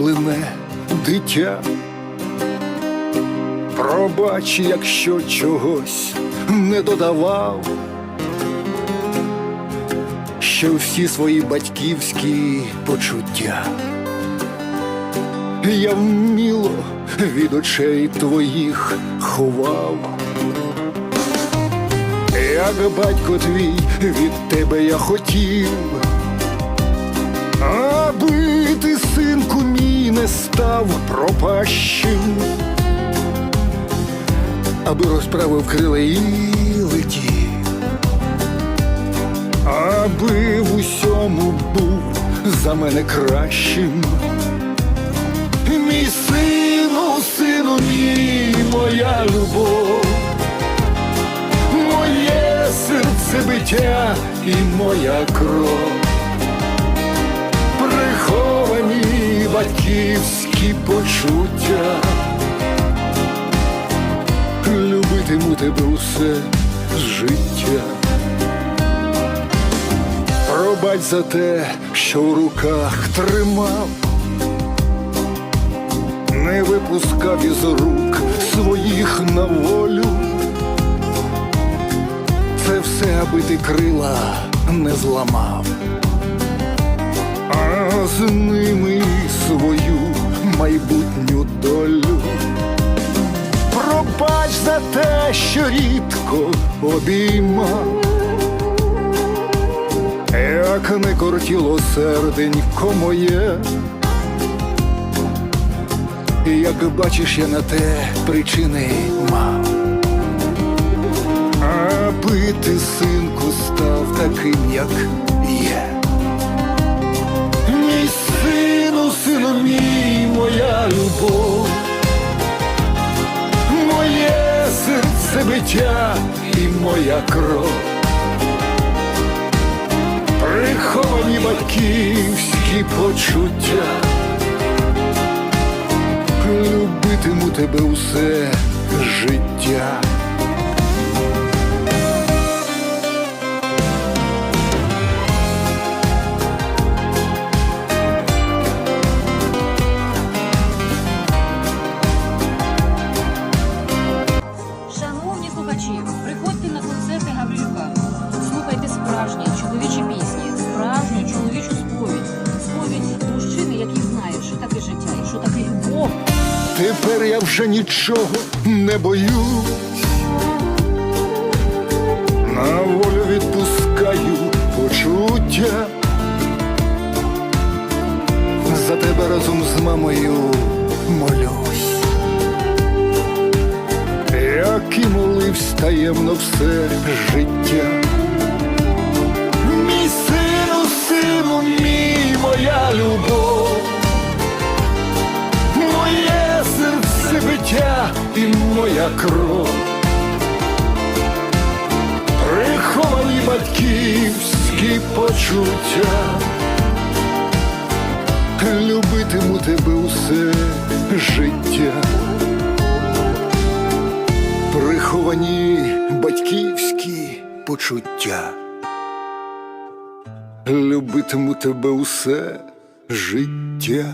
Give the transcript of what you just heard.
рідне дитя. Пробач, якщо чогось не додавав, що всі свої батьківські почуття я вміло від очей твоїх ховав. Як батько твій від тебе я хотів, став пропащим, аби розправив крила і летів, аби в усьому був за мене кращим. Мій сину, сину мій, моя любов, моє серце биття і моя кров, батьківські почуття, любитиму тебе усе з життя. Пробач за те, що в руках тримав не випускав із рук своїх на волю. Це все, аби ти крила не зламав, а з ними рідко обійма, як не кортіло серденько моє. Як бачиш, я на те причини мав. а пити синку, став таким, як биття і моя кров. Приховані батьківські почуття любитиму тебе усе життя. Шановні приходьте на концерти Гаврилюка. Слухайте справжні чоловічі пісні, справжню чоловічу сповідь. Сповідь мужчини, який знає, що таке життя і що таке любов. Тепер я вже нічого не боюсь. На волю відпускаю почуття. За тебе разом з мамою молюсь. Як і моливсь все життя. Мій сину, сину, мій, моя любов. Моє серце биття і моя кров. Приховані батьківські почуття. Любитиму тебе усе життя. Приховані батьківські почуття. Любитиму тебе усе життя.